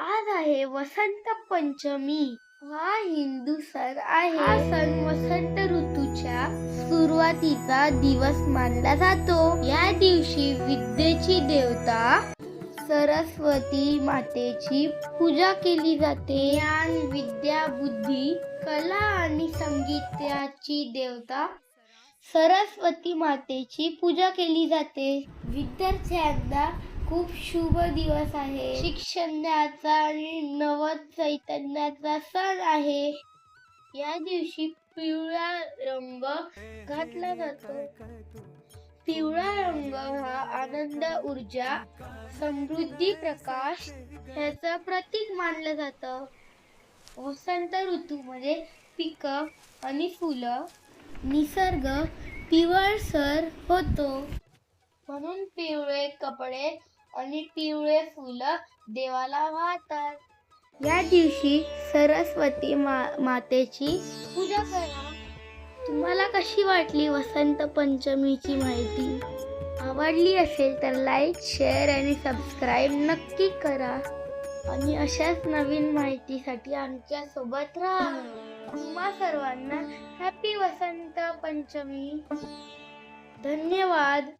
आज आहे वसंत पंचमी. हा हिंदू सण आहे. हा सण वसंत ऋतूच्या सुरुवातीचा दिवस मानला जातो. या दिवशी विद्येची देवता सरस्वती मातेची पूजा केली जाते. ज्ञान विद्या बुद्धी कला आणि संगीताची देवता सरस्वती मातेची पूजा केली जाते. विद्यार्थ्यांना खूप शुभ दिवस आहे. शिक्षणाचा आणि नव चैतन्याचा सण आहे. या दिवशी पिवळा रंग घातला जातो. पिवळा रंग हा आनंद ऊर्जा समृद्धी प्रकाश ह्याचं प्रतीक मानलं जातं. वसंत ऋतूमध्ये पिकं आणि फुलं निसर्ग पिवळसर होतो. म्हणून पिवळे कपडे आणि पिवळे फुलं देवाला वाहतात. या दिवशी सरस्वती मा मातेची पूजा करा. तुम्हाला कशी वाटली वसंत पंचमीची माहिती? आवडली असेल तर लाईक शेअर आणि सबस्क्राईब नक्की करा. आणि अशाच नवीन माहितीसाठी आमच्यासोबत राहा. तुम्हा सर्वांना हॅपी वसंत पंचमी. धन्यवाद.